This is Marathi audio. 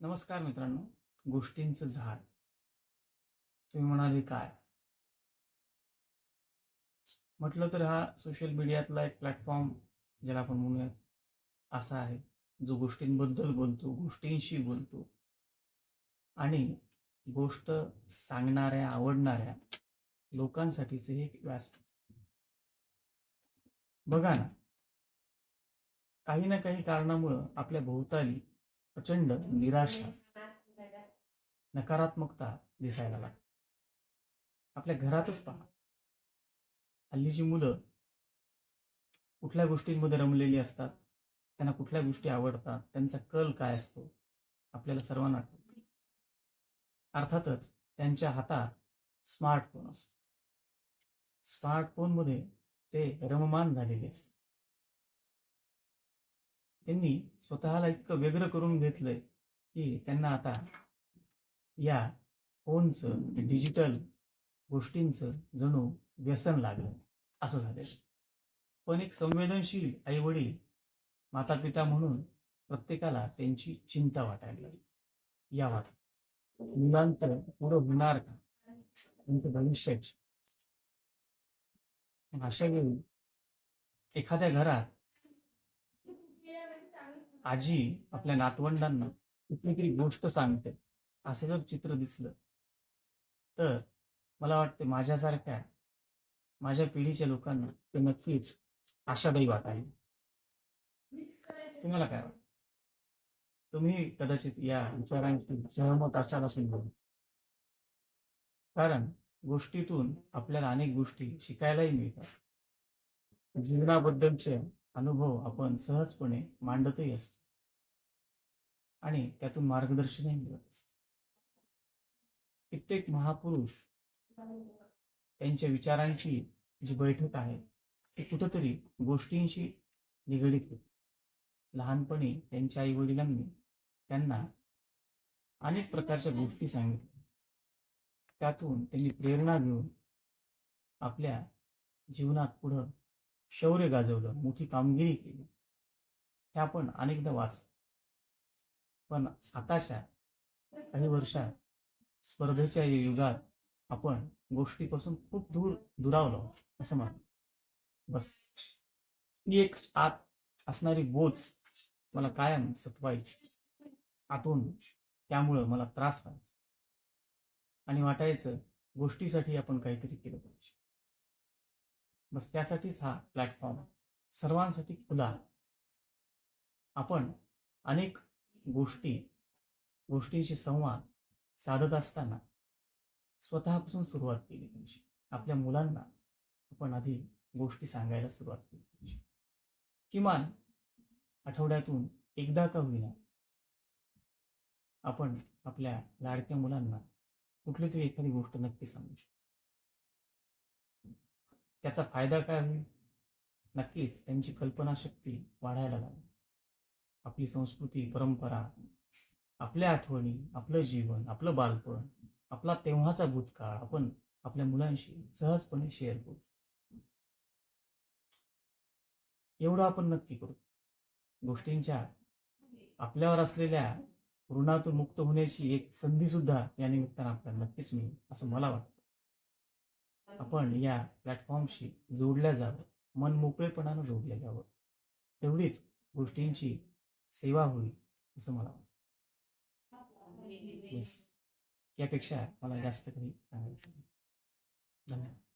नमस्कार मित्रांनो गोष्टींचं झाड. तुम्ही म्हणाले काय? म्हटलं तर हा सोशल मीडियातला एक प्लॅटफॉर्म ज्याला आपण म्हणूयात असा आहे. जो गोष्टींबद्दल बोलतो गोष्टींशी बोलतो. आणि गोष्ट सांगणाऱ्या आवडणाऱ्या लोकांसाठीच हे एक व्यासपीठ. बघा ना काही ना काही कारणामुळं आपल्या भोवताली प्रचंड निराशा नकारात्मकता दिसायला लागते. आपल्या घरातच पहा. हल्लीची मुलं कुठल्या गोष्टींमध्ये रमलेली असतात त्यांना कुठल्या गोष्टी आवडतात त्यांचा कल काय असतो आपल्याला सर्वांना अर्थातच त्यांच्या हातात स्मार्टफोन असतो. स्मार्टफोनमध्ये ते रममान झालेले असतात. त्यांनी स्वतःला इतकं व्यग्र करून घेतलंय की त्यांना आता या फोनचं डिजिटल गोष्टींचं जणू व्यसन लागलं असं झालेलं पण एक संवेदनशील आई वडील माता पिता म्हणून प्रत्येकाला त्यांची चिंता वाटायला लागली. या वाट मुलांचं पुढं होणार का? त्यांचं भविष्याची अशा वेळी एखाद्या घरात आजी आपल्या नातवंडांना कुठली तरी गोष्ट सांगते. असं जर चित्र दिसलं तर मला वाटते माझ्यासारख्या माझ्या पिढीच्या लोकांना ते नक्कीच आशादायी वाटायला. तुम्हाला काय वाटतं? तुम्ही कदाचित या विचारांशी सहमत असाल असं कारण गोष्टीतून आपल्याला अनेक गोष्टी शिकायलाही मिळतात. जीवनाबद्दलचे अनुभव आपण सहजपणे मांडतही असतो. आणि त्यातून मार्गदर्शनही मिळत असतं. कित्येक महापुरुष त्यांच्या विचारांची जी बैठक आहे ती कुठंतरी गोष्टींशी निगडीत होती. लहानपणी त्यांच्या आई वडिलांनी त्यांना अनेक प्रकारच्या गोष्टी सांगितल्या. त्यातून त्यांनी प्रेरणा घेऊन आपल्या जीवनात पुढं शौर्य गाजवलं मोठी कामगिरी केली. हे आपण अनेकदा वाच पण आताशा काही वर्षात स्पर्धेच्या युगात आपण गोष्टीपासून खूप दूर दुरावलो असं म्हणतो बस. ही एक आत असणारी बोच मला कायम सतवायची. आतून त्यामुळं मला त्रास व्हायचा. आणि वाटायचं गोष्टीसाठी आपण काहीतरी केलं पाहिजे. बस त्यासाठीच हा प्लॅटफॉर्म सर्वांसाठी खुला आपण अनेक गोष्टी गोष्टींशी संवाद साधत असताना स्वतःपासून सुरुवात केली पाहिजे. आपल्या मुलांना आपण आधी गोष्टी सांगायला सुरुवात केली पाहिजे. किमान आठवड्यातून एकदा का होईना आपण आपल्या लाडक्या मुलांना कुठली तरी एखादी गोष्ट नक्की सांगू शकतो. त्याचा फायदा काय होईल नक्कीच त्यांची कल्पनाशक्ती वाढायला लागेल. आपली संस्कृती परंपरा आपल्या आठवणी आपलं जीवन आपलं बालपण आपला तेव्हाचा भूतकाळ आपण आपल्या मुलांशी सहजपणे शेअर करू. एवढं आपण नक्की करू. गोष्टींच्या आपल्यावर असलेल्या ऋणातून मुक्त होण्याची एक संधी सुद्धा या निमित्तानं आपल्याला नक्कीच मिळेल असं मला वाटतं. आपण या प्लॅटफॉर्मशी जोडल्या जावं मन मोकळेपणानं जोडल्या जावं. तेवढीच गोष्टींची सेवा होईल असं मला वाटतं. यापेक्षा मला जास्त काही सांगायचं नाही. धन्यवाद.